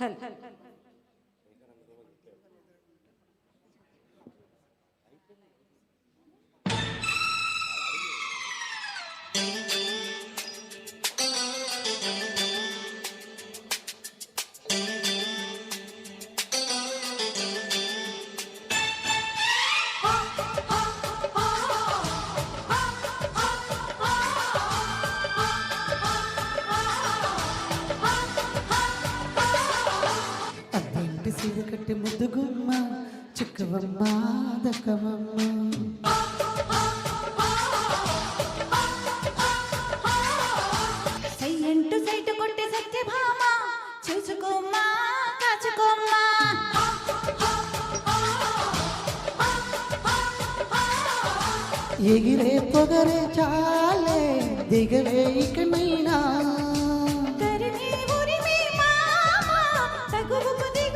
help. help. కట్టి ముద్దుగుమ్మ చిక్కవమ్మ దక్కవమ్మ. Silent site కొట్టి సత్యభామ చూసుకోమ్మా కాచుకోమ్మా. ఎగిరే పొగరే చాలే దిగవే ఇకనైనా. తరిమి ఉరిమి మామ తగువుకు దిగుదామా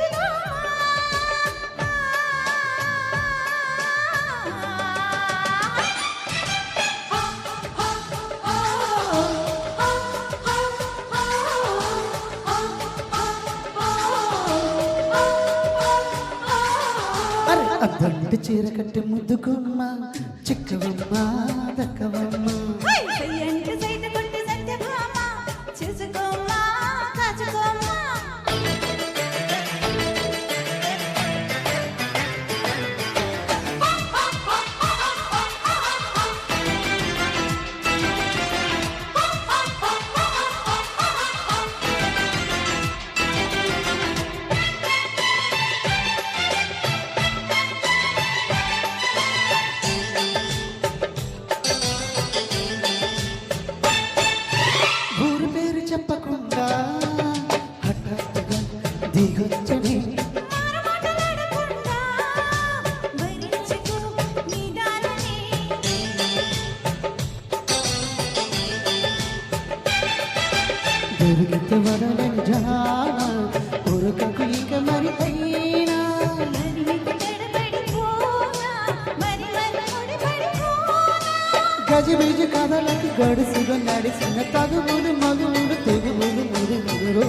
అద్దంటి చీర కట్టి ముద్దుకుమ్మ చిక్కవమ్మ దిగొచ్చని దొరికితే వరలంజాన కొరకకు ఇక మరి అయినా. గజబీజ కథలకి గడుసులు నడిచిన తగుముడు మగుముడు తెగుముడు మురుగురు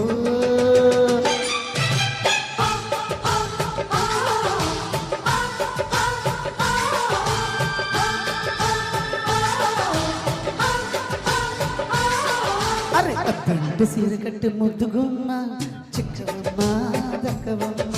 అరే అద్దంటి సీర కట్టి ముద్దుగుమ్మ చిక్కవమ్మ దక్కవమ్మ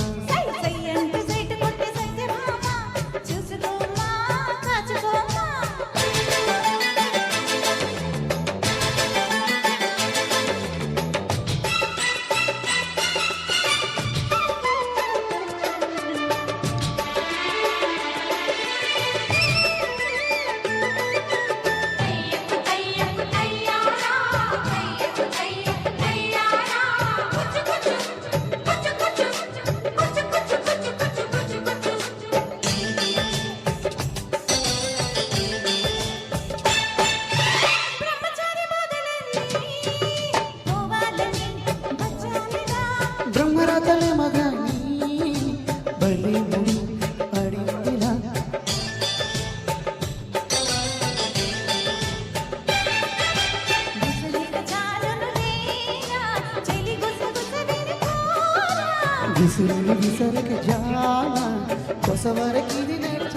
కథలే మగాని బలి అడిగిరా విసురు విసరక జాల కొసవరకిది నేర్చ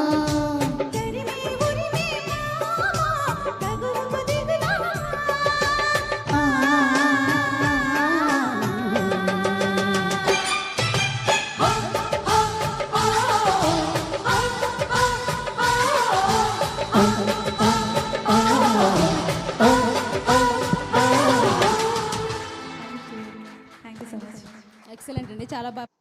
చాలా బాగా